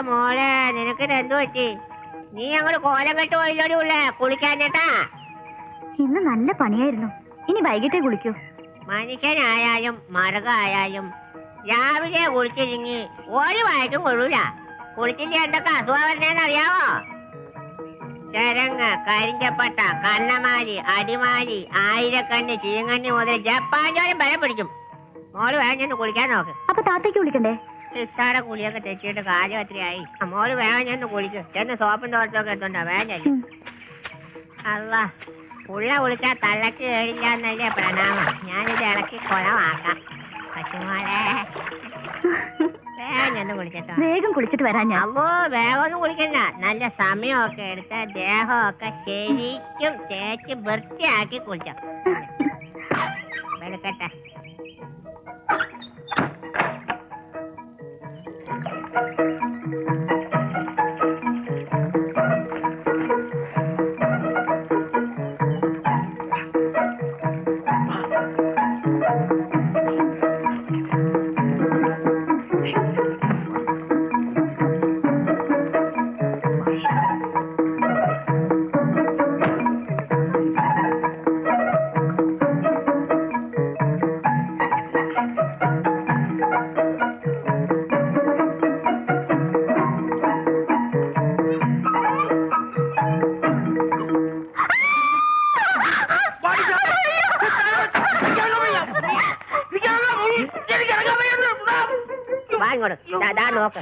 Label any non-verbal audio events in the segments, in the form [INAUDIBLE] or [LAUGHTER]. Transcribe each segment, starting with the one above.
മോളെ നിനക്ക് എന്തു പറ്റി? നീ അങ്ങോട്ട് കോലം കെട്ട് പോയില്ലോടി ഉള്ളേ ചേട്ടാ. ഇന്ന് നല്ല പണിയായിരുന്നു. ഇനി വൈകിട്ടേ കുളിക്കൂ. മനുഷ്യനായാലും മരകായാലും രാവിലെ കുളിച്ചിരുങ്ങി ഒരു വയറ്റും കൊള്ളൂല. കുളിച്ചിട്ട് എന്തൊക്കെ അസുഖം വരുന്നതെന്ന് അറിയാവോ? ചരങ്ങ് കരിഞ്ചപ്പട്ട കണ്ണമാലി അടിമാലി ആയിരക്കണ്ണ് ചീങ്ങണ്ണി മുതൽ ജപ്പാൻ ജോലി ബലം പിടിക്കും. മോൾ വേണ്ട ചെന്ന് കുളിക്കാൻ നോക്ക്. അപ്പൊ താത്തേക്ക് വിളിക്കണ്ടേ? ഇത്താടെ കുളിയൊക്കെ തെറ്റിയിട്ട് കാര്യം അത്രയായി മോൾ വേഗം ചെന്ന് കുളിച്ചു ചെന്ന് സോപ്പും തോട്ടൊക്കെ എത്തുണ്ടോ വേഗം ചെല്ലു അല്ല ഉള്ള കുളിച്ചാ തള്ളക്ക് കേടില്ല എന്നല്ലേ പ്രണാമം. ഞാനിത് ഇളക്കി കുളമാക്കാം. പശുമോളെ. വേഗം ചെന്ന് കുളിച്ചിട്ടോ വേഗം കുളിച്ചിട്ട് വരാൻ ഞാൻ. വേഗം ഒന്നും കുളിക്കണ്ട. നല്ല സമയമൊക്കെ എടുത്ത് ദേഹമൊക്കെ ശരിക്കും തേച്ച് വൃത്തിയാക്കി കുളിച്ചോ. [LAUGHS] വെളുക്കട്ടെ. വാ ഇങ്ങോട്ട് ദാ, ദാ നോക്ക്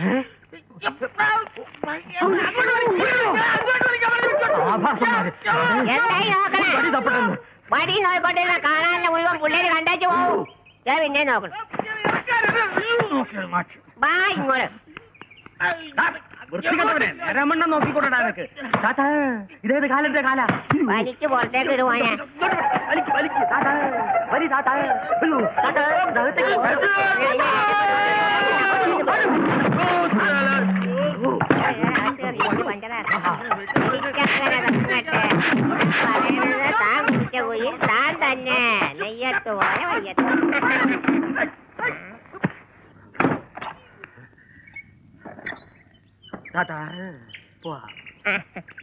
എന്തായി നോക്കണേ വടി നോയിക്കൊണ്ടിരുന്ന കാണാനുള്ള മുഴുവൻ പിള്ളേര് കണ്ടേച്ചു പോവും ഞാൻ പിന്നെ നോക്കണം വാ ഇങ്ങോട്ട് വൃത്തികെട്ടവനെ രമണ്ണ നോക്കിക്കൊണ്ടാ നിനക്ക് താത്താ ഇതേത് കാലത്തെ കാല വലിക്ക് പുറത്തേക്ക് ഇടുവാനെ വലിക്ക് വലിക്ക് താത്താ വലി താത്താ അയ്യോ, താത്താ, ഇതകത്തേക്ക് പോ. താൻ കുടിച്ച കുയിൽ താൻ തന്നെ നെയ്യത്ത് പോലെ വയ്യത്ത്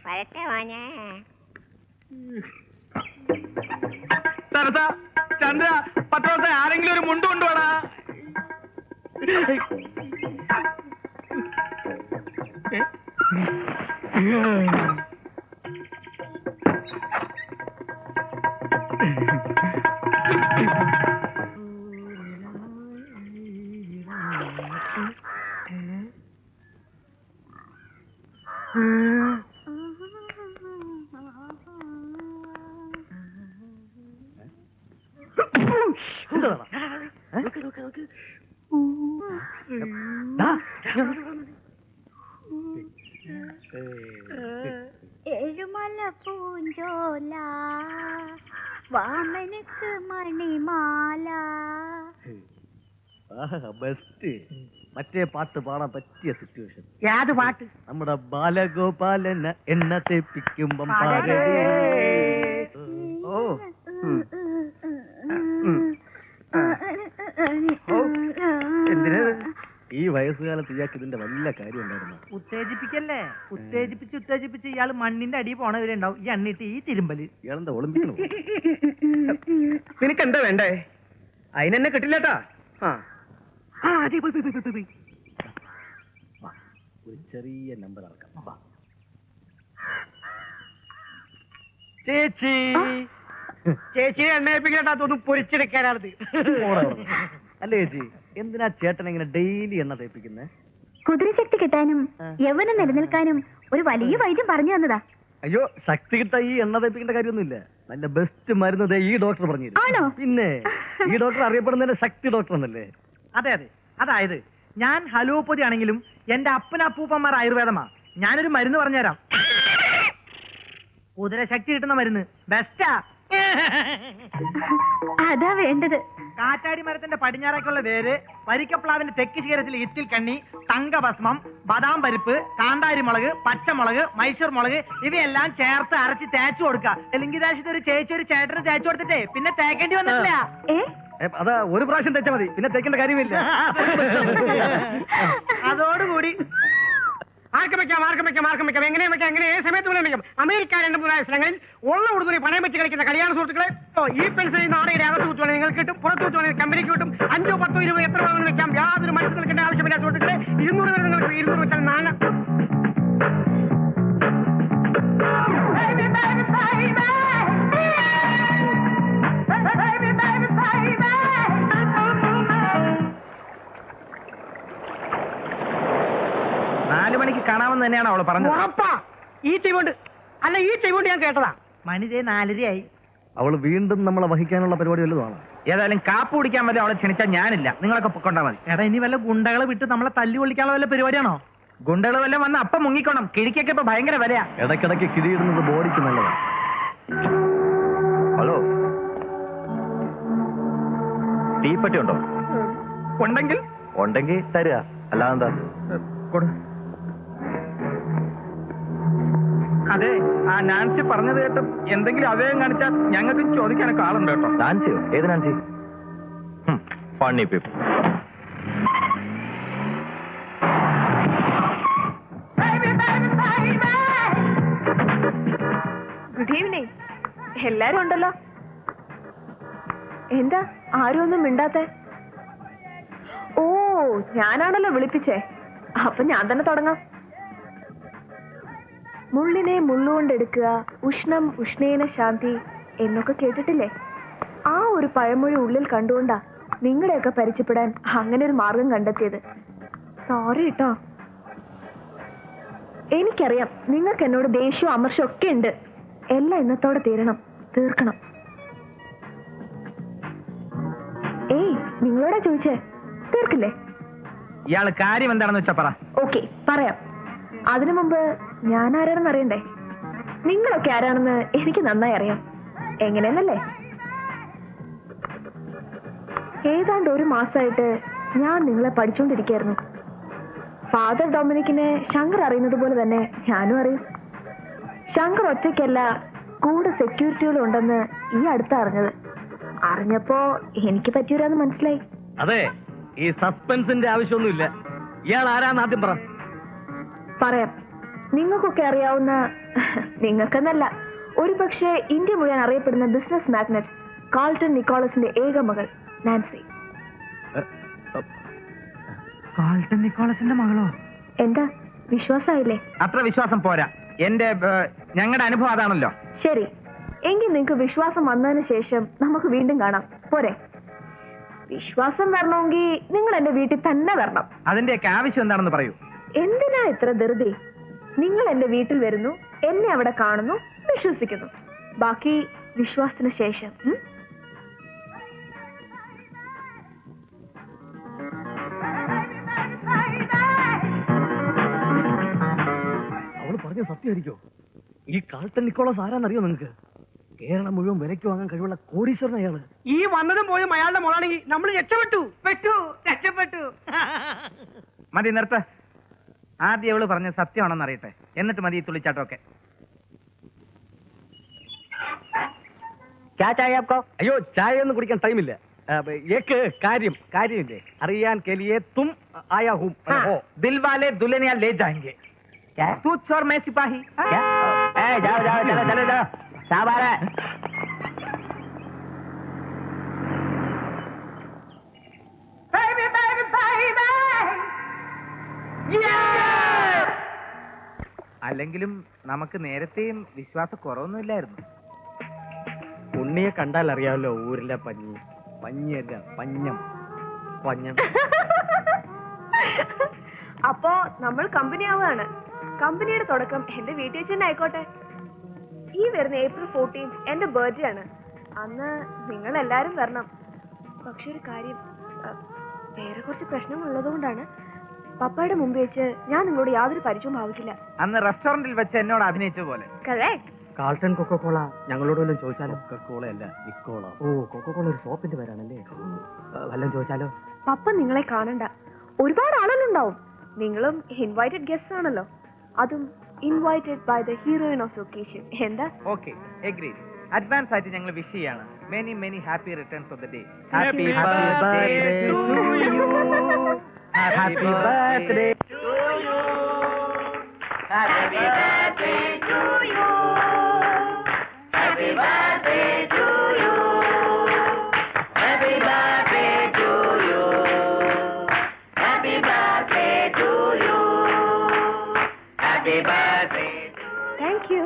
വരട്ടെ മോനെ. തരത്ത ചന്ദ്ര പത്രത്തെ ആരെങ്കിലും ഒരു മുണ്ട് കൊണ്ടുപോടാ എഴുമല പൂഞ്ചോല വാമനക്ക് മണിമാല. ബെസ്റ്റ് മറ്റേ പാട്ട് പാടാൻ പറ്റിയ സിറ്റുവേഷൻ ഏത് പാട്ട്? നമ്മുടെ ബാലഗോപാലൻ എണ്ണ തെപ്പിക്കുമ്പം പാടേ. ഓ. എന്തിനാ ഈ വയസ്സുകാലത്ത് ഇയാൾക്ക് ഇതിന്റെ വല്ല കാര്യം ഉണ്ടായിരുന്നു? ഉത്തേജിപ്പിക്കല്ലേ? ഉത്തേജിപ്പിച്ച് ഉത്തേജിപ്പിച്ച് ഇയാൾ മണ്ണിന്റെ അടി പോണവരുണ്ടാവും. ഈ അണ്ണിട്ട് ഈ തിരുമ്പൽ. ഇയാളെന്താ ഒളിമ്പിക്കണോ? നിനക്ക് എന്താ വേണ്ടേ? അതിനെന്നെ കിട്ടില്ലേട്ടാ? ആ. ആ, അതെ, പോയി, പോയി, പോയി, പോയി, പോയി. വാ, ഒരു ചെറിയ നമ്പർ ഇറക്കാം വാ. ചേച്ചി ചേച്ചിയെ എണ്ണയിപ്പിക്കട്ടാ തോന്നുന്നു പൊരിച്ചെടുക്കാനാണത്. അല്ല ചേച്ചി എന്തിനാ ചേട്ടൻ ഇങ്ങനെ ഡെയിലി എണ്ണ തേപ്പിക്കുന്നത് കുതിരശക്തി കിട്ടാനും. യൗവനം നിലനിൽക്കാനും ഒരു വലിയ വൈദ്യം പറഞ്ഞു തന്നതാ അയ്യോ ശക്തി കിട്ടാ ഈ എണ്ണ തേപ്പിക്കേണ്ട കാര്യമൊന്നുമില്ല നല്ല ബെസ്റ്റ് മരുന്ന് ദേ ഈ ഡോക്ടർ പറഞ്ഞു. ആണോ? പിന്നെ ഈ ഡോക്ടർ അറിയപ്പെടുന്നതിന്റെ ശക്തി ഡോക്ടർ എന്നല്ലേ അതെ അതെ. അതായത് ഞാൻ ഹലോപ്പതി ആണെങ്കിലും എന്റെ അപ്പനപ്പൂപ്പന്മാർ ആയുർവേദമാ. ഞാനൊരു മരുന്ന് പറഞ്ഞുതരാം. കുതിരശക്തി കിട്ടുന്ന മരുന്ന്. ബെസ്റ്റാ അതാ വേണ്ടത്. കാറ്റാടി മരത്തിന്റെ പടിഞ്ഞാറേക്കുള്ള വേര് പരിക്കപ്ലാവിന്റെ തെക്ക് ശിഖരത്തിൽ ഇത്തിൽ കണ്ണി തങ്കഭസ്മം ബദാം പരിപ്പ് കാന്താരി മുളക് പച്ചമുളക് മൈസൂർ മുളക് ഇവയെല്ലാം ചേർത്ത് അരച്ച് തേച്ചു കൊടുക്കുക തെലുങ്ക് ഒരു ചേച്ചി ഒരു ചേട്ടന് തേച്ചു കൊടുത്തിട്ടേ പിന്നെ തേക്കേണ്ടി വന്നിട്ടില്ല. അതാ ഒരു പ്രാവശ്യം തെച്ചാ മതി. പിന്നെ തേക്കേണ്ട കാര്യമില്ല. അതോടുകൂടി. ആർക്കും വെക്കാം ആർക്കും വെക്കാം ആർക്കും വെക്കാം. എങ്ങനെയും വെക്കാം എങ്ങനെ ഏത് സമയത്ത് വേണം വെക്കാം. അമേരിക്ക രണ്ട് മൂന്നായ സ്ഥലങ്ങളിൽ ഉള്ള ഉടുതുണി പണയം വെച്ച് കളിക്കുന്ന കല്യാണ സുഹൃത്തുക്കളെ. ഈ പെൻസിൽ നാടകയുടെ അകത്ത് വെച്ചുവാണെങ്കിൽ നിങ്ങൾക്ക് കിട്ടും. പുറത്ത് വെച്ചുവാണെങ്കിൽ കമ്പനിക്ക് കിട്ടും. അഞ്ചോ പത്തോ ഇരുപത് എത്ര വേണം വെക്കാം. യാതൊരു മനസ്സിൽ നിൽക്കേണ്ട ആവശ്യമില്ല സുഹൃത്തുക്കളെ. ഇരുന്നൂറ് വരെ നിങ്ങൾക്ക് ഇരുന്നൂറ് വെച്ചാൽ നാല് നാലു മണിക്ക് കാണാമെന്ന് തന്നെയാണ് അവൾ പറഞ്ഞത്. ഉറപ്പാ. ഈ അല്ല ഈ ചെയ്വുണ്ട് ഞാൻ കേട്ടതാ. മണിതേ നാലരയായി. അവൾ വീണ്ടും നമ്മളെ വഹിക്കാനുള്ള പരിപാടി വല്ലതുമാണ് ഏതായാലും കാപ്പ് കുടിക്കാൻ വല്ല അവളെ ക്ഷണിച്ചാൽ ഞാനില്ല. നിങ്ങളൊക്കെ പൊക്കൊണ്ടാ മതി. എടാ ഇനി വല്ല ഗുണ്ടകളെ വിട്ട് നമ്മളെ തല്ലി കൊള്ളിക്കാനുള്ള വല്ല പരിപാടിയാണോ? ഗുണ്ടകൾ വല്ല വന്ന് അപ്പം മുങ്ങിക്കോണം. കിഴിക്കൊക്കെ ഇപ്പൊ ഭയങ്കര വിലയാ. ഇടയ്ക്കിടയ്ക്ക് കിഴിയിടുന്നത് ബോഡിക്ക് നല്ലതാണ് ഹലോ. തീപ്പറ്റി ഉണ്ടോ? ഉണ്ടെങ്കിൽ? ഉണ്ടെങ്കിൽ തരിക അല്ലാതെന്താ? കൊടു. അതെ ആ നാൻസി പറഞ്ഞത് കേട്ട് എന്തെങ്കിലും അവയം കാണിച്ചാൽ ഞങ്ങൾക്ക് ചോദിക്കാനൊക്കെ ആളുണ്ട് കേട്ടോ. നാൻസിയോ? ഏത് Nancy? Funny people good evening എല്ലാരും ഉണ്ടല്ലോ? എന്താ ആരും ഒന്നും മിണ്ടാത്തെ? ഓ ഞാനാണല്ലോ വിളിപ്പിച്ചേ. അപ്പൊ ഞാൻ തന്നെ തുടങ്ങാം. മുള്ളിനെ മുള്ളുകൊണ്ടെടുക്കുക ഉഷ്ണം ഉഷ്ണേന ശാന്തി എന്നൊക്കെ കേട്ടിട്ടില്ലേ? ആ ഒരു പഴമൊഴി ഉള്ളിൽ കണ്ടുകൊണ്ടാ നിങ്ങളെയൊക്കെ പരിചയപ്പെടാൻ അങ്ങനെ ഒരു മാർഗം കണ്ടെത്തിയത്. സോറി കേട്ടോ എനിക്കറിയാം നിങ്ങൾക്ക് എന്നോട് ദേഷ്യവും അമർഷവും ഒക്കെ ഉണ്ട്. എല്ലാം ഇന്നത്തോടെ തീരണം തീർക്കണം. ഏയ് നിങ്ങളോടാ ചോദിച്ചേ? തീർക്കില്ലേ? ഇയാൾ കാര്യം എന്താണെന്ന് വെച്ചാ പറ. ഓക്കെ പറയാം. അതിനു മുമ്പ് ഞാൻ ആരാണെന്ന് അറിയണ്ടേ നിങ്ങളൊക്കെ ആരാണെന്ന് എനിക്ക് നന്നായി അറിയാം. എങ്ങനെയെന്നല്ലേ? ഏതാണ്ട് ഒരു മാസമായിട്ട് ഞാൻ നിങ്ങളെ പഠിച്ചുകൊണ്ടിരിക്കുകയായിരുന്നു ഫാദർ ഡൊമിനിക്കിനെ ശങ്കർ അറിയുന്നത് പോലെ തന്നെ ഞാനും അറിയും. ശങ്കർ ഒറ്റയ്ക്കല്ല കൂടെ സെക്യൂരിറ്റികളും ഉണ്ടെന്ന് ഈ അടുത്ത അറിഞ്ഞത്. അറിഞ്ഞപ്പോ എനിക്ക് പറ്റിയൊരാന്ന് മനസ്സിലായി. അതെ ഈ സസ്പെൻസിന്റെ ആവശ്യമൊന്നുമില്ല. ഇയാൾ ആരാന്ന് ആദ്യം പറ. പറയാം. നിങ്ങൾക്കൊക്കെ അറിയാവുന്ന [LAUGHS] നിങ്ങൾക്കെന്നല്ല. ഒരു പക്ഷേ ഇന്ത്യ മുഴുവൻ അറിയപ്പെടുന്ന ബിസിനസ് മാഗ്നറ്റ് കാൾട്ടൺ നിക്കോളസിന്റെ ഏക മകൾ നാൻസി. കാൾട്ടൻ നിക്കോളസിന്റെ മകളോ? എന്താ? വിശ്വാസമായില്ലേ? അത്ര വിശ്വാസം പോരാ. എന്റെ ഞങ്ങളുടെ അനുഭവം അതാണല്ലോ. ശരി. എങ്കിൽ നിങ്ങൾക്ക് വിശ്വാസം വന്നതിന് ശേഷം നമുക്ക് വീണ്ടും കാണാം. പോരെ. വിശ്വാസം വരണമെങ്കിൽ നിങ്ങൾ എന്റെ വീട്ടിൽ തന്നെ വരണം. അതിന്റെയൊക്കെ ആവശ്യം എന്താണെന്ന് പറയൂ. എന്തിനാ ഇത്ര ധൃതി? നിങ്ങൾ എന്റെ വീട്ടിൽ വരുന്നു എന്നെ അവിടെ കാണുന്നു വിശ്വസിക്കുന്നു. ബാക്കി വിശ്വാസത്തിന് ശേഷം? അവൾ പറഞ്ഞ സത്യമായിരിക്കോ? ഈ കാൾട്ടൻ നിക്കോളസ് ആരാന്നറിയോ നിങ്ങക്ക്? കേരളം മുഴുവൻ വിലയ്ക്ക് വാങ്ങാൻ കഴിവുള്ള കോടീശ്വരൻ അയാൾ ഈ വന്നതും പോയും അയാളുടെ മോളാണെങ്കിൽ നമ്മൾ രക്ഷപ്പെട്ടു. പെട്ടു രക്ഷപ്പെട്ടു. [LAUGHS] മതി നിർത്ത. ആദ്യം അവൾ പറഞ്ഞ സത്യമാണെന്ന് അറിയട്ടെ. എന്നിട്ട് മതി ഈ തുള്ളിച്ചാട്ടമൊക്കെ. ചാ ചായ ആപ്കോ? അയ്യോ ചായ ഒന്നും കുടിക്കാൻ ടൈമില്ല. ഏക്ക് കാര്യം. കാര്യമില്ലേ? അറിയാൻ കെലിയെ തും ആയാ ഹും. ഓ. ദിൽവാലെ ദുലനിയാ ലേ ജാएंगे തൂച്ച് ഓർ മേ സിപാഹി. ഏ ജാओ ജാओ चलो चलो चलो സാബാര Baby, baby, baby! Yeah! അല്ലെങ്കിലും നമുക്ക് നേരത്തെയും വിശ്വാസ കുറവൊന്നുമില്ലായിരുന്നു ഉണ്ണിയെ കണ്ടാൽ അറിയാമല്ലോ ഊരിലെ പഞ്ഞി. പഞ്ഞിയല്ല പഞ്ഞം. പഞ്ഞം. അപ്പോ നമ്മൾ കമ്പനി ആവുകയാണ്. കമ്പനിയുടെ തുടക്കം എന്റെ വീട്ടിൽ വെച്ച് തന്നെ ആയിക്കോട്ടെ. ഈ വരുന്ന ഏപ്രിൽ ഫോർട്ടീൻ എന്റെ ബർത്ത്ഡേ ആണ്. അന്ന് നിങ്ങൾ എല്ലാരും വരണം. പക്ഷെ ഒരു കാര്യം വേറെ കുറച്ച് പ്രശ്നമുള്ളത് ഉള്ളതുകൊണ്ടാണ് പപ്പയുടെ മുമ്പ് വെച്ച് ഞാൻ നിങ്ങളോട് യാതൊരു പരിചയവും ഭാവിച്ചില്ല അന്ന് റെസ്റ്റോറന്റിൽ വെച്ച് എന്നോട് അഭിനയിച്ച പോലെ. കാൾട്ടൺ കൊക്കോക്കോള ഞങ്ങളോട് വല്ലതും ചോദിച്ചാലോ? കൊക്കോള അല്ല നിക്കോള. ഓ കൊക്കോക്കോള ഒരു സോപ്പിന്റെ പേരാണല്ലേ? വല്ലതും ചോദിച്ചാലോ? പപ്പ നിങ്ങളെ കാണണ്ട. ഒരുപാട് ആളുകളുണ്ടാവും. നിങ്ങളും ഇൻവൈറ്റഡ് ഗസ്റ്റ് ആണല്ലോ. അതും invited by the heroine of location എന്താ? ഓക്കെ എഗ്രി അഡ്വാൻസ് ആയിട്ട് ഞങ്ങൾ വിഷ് ചെയ്യാണ്. Many many happy returns of the day Happy birthday to you. Happy birthday thank you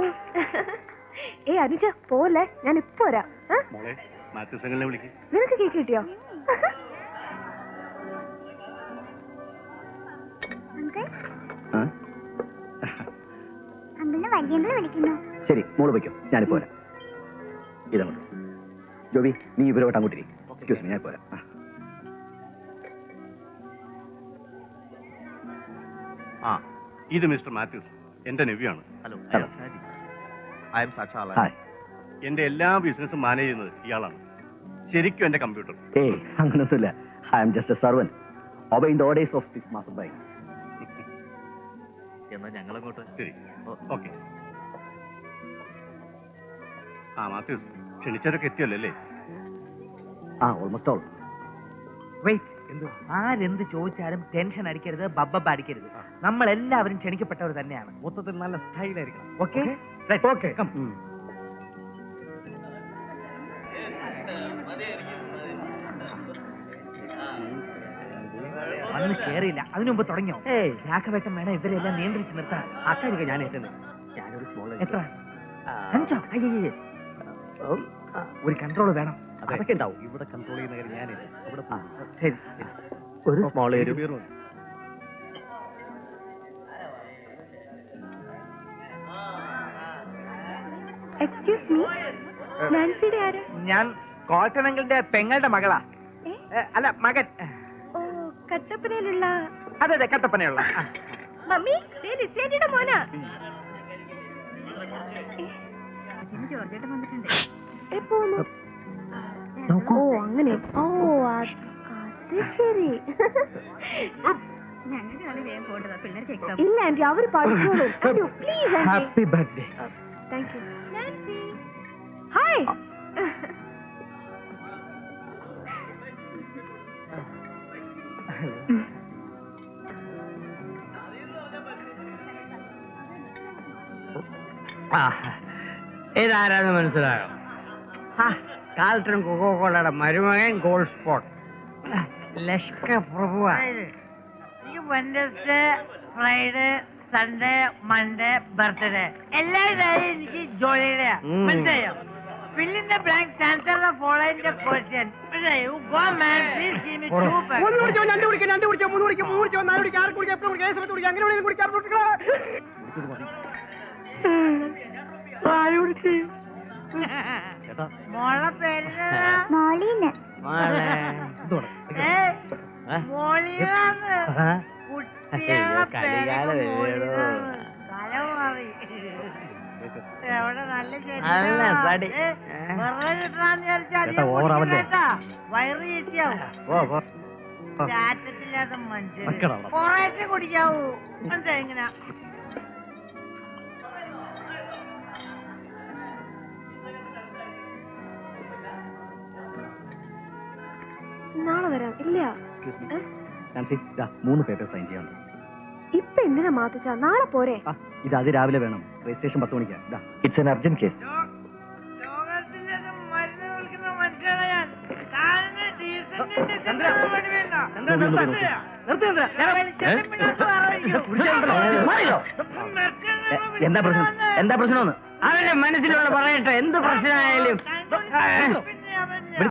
ഏ അനുജ പോലെ ഞാൻ ഇപ്പൊ വരാം. ആ? മോളെ മാത്യു വിളിക്കും. നിനക്ക് കേക്ക് കിട്ടിയോ? ശരി മോൾ വയ്ക്കോ ഞാനിപ്പോ വരാം. ഇതങ്ങോട്ട്. ജോബി നീ ഇവരോട്ട് അങ്ങോട്ട് എക്സ്ക്യൂസ് മീ ഞാൻ പോരാ ആ. ഇത് മിസ്റ്റർ മാത്യൂസ്. എന്റെ നെവ്യാണ്. ഹലോ ഐ എം ഹായ് എന്റെ എല്ലാ ബിസിനസ്സും മാനേജ് ചെയ്യുന്നത് ഇയാളാണ്. ശരിക്കും എന്റെ കമ്പ്യൂട്ടർ. ഏയ് അങ്ങനൊന്നുമില്ല. I am just a servant obeying the orders of this മാസം ബൈ എന്നാ ഞങ്ങൾ അങ്ങോട്ട് ശരി. ഓക്കെ. ആ മാത്യു ക്ഷണിച്ചവരൊക്കെ എത്തിയല്ലോ അല്ലേ? ആ ഓൾമോസ്റ്റ് ഓൾ വെയിറ്റ് ആരെന്ത് ചോദിച്ചാലും ടെൻഷൻ അടിക്കരുത് ബബ്ബ അടിക്കരുത്. നമ്മൾ എല്ലാവരും ക്ഷണിക്കപ്പെട്ടവർ തന്നെയാണ്. മൊത്തത്തിൽ നല്ല സ്റ്റൈലായിരിക്കണം ഓക്കെ ഓക്കെ വന്ന് കേറിയില്ല. അതിനു മുമ്പ് തുടങ്ങിയോ? ഏയ് രാഘവേട്ടൻ വേണം ഇവരെല്ലാം നിയന്ത്രിച്ച് നിർത്താൻ. അക്കാര്യം ഞാൻ ഏറ്റത് ഞാനൊരു സ്മോൾ എത്ര? അഞ്ചോ? അയ്യേ ഒരു കൺട്രോൾ വേണം. അതൊക്കെ ഉണ്ടാവും. ഇവിടെ കൺട്രോൾ ചെയ്യുന്ന കാര്യം ഞാനില്ല അവിടെ ശരി. ഒരു സ്മോൾ എക്സ്ക്യൂസ് മീ നാൻസിയുടെ ആര്? ഞാൻ കോട്ടനങ്ങളുടെ പെങ്ങളുടെ മകളാ. അല്ല മകൻ. കട്ടപ്പനയിലുള്ള അതെ അതെ കട്ടപ്പനയുള്ള മമ്മി ദേ ലിസേറ്റിയുടെ മോനാ. ജോർജേട്ടൻ വന്നിട്ടുണ്ട് എപ്പോ? ഓ അങ്ങനെ. ഓ അത് ശരി. ഇല്ല ആന്റി അവർ പഠിച്ചോളൂ. Please happy birthday thank you hi ഇതാരാന്ന് മനസ്സിലായോ? കാലത്തിനും കൊക്കോക്കോളയുടെ മരുമകൻ ഗോൾഡ് സ്പോട്ട് ലഷ്കർ പ്രഭുവാ. ഈ ഫ്രൈഡേ സൺഡേ മൺഡേ ബർത്ത്ഡേ. എല്ലാ കാര്യം എനിക്ക് ജോലിയുടെ. മനസ്സിലായോ? ഫില്ലിന്റെ ബ്ലാങ്ക് ആൻസർ ഫോളോ ക്വസ്റ്റ്യൻ. മനസ്സിലായോ go man please give me to ഒന്ന് കുടിച്ചോ രണ്ട് കുടിക്കും രണ്ട് കുടിച്ചോ മൂന്ന് കുടിക്കും മൂന്ന് കുടിച്ചോ നാല് കുടിക്കും ആറ് കുടിക്കും. എത്ര കുടിക്കും ഏത് സമയത്ത് കുടിക്കും അങ്ങനെ വേണമെങ്കിലും കുടിക്കാം കുടിക്കാം നല്ല നല്ല തടി. വെറുതെ കിട്ടണമെന്ന് വിചാരിച്ചാൽ ചേട്ടാ, over ആവല്ലേ? വയറ് ചീറ്റിയാവും. ഓ ഓ ചാറ്റത്തില്ലാത്ത മനുഷ്യര്. വെക്കണം അവിടെ. കുറേശ്ശെ കുടിക്കാവൂ. മനസ്സിലായി ഇങ്ങനെ? നാളെ വരാം. ഇല്ല. ഏ? നാൻസി ഇതാ മൂന്ന് പേപ്പർ സൈൻ ചെയ്യാനുണ്ട്. ഇപ്പൊ എന്തിനാ മാത്തിച്ച നാളെ പോരെ ഇത് അത് രാവിലെ വേണം രജിസ്ട്രേഷൻ പത്ത് മണിക്കാ ഇറ്റ്സ് എൻ അർജന്റ് കേസ് എന്താ പ്രശ്നം എന്താ പ്രശ്നമെന്ന് അവന്റെ മനസ്സിലുള്ള പറയട്ടെ എന്ത് പ്രശ്നമായാലും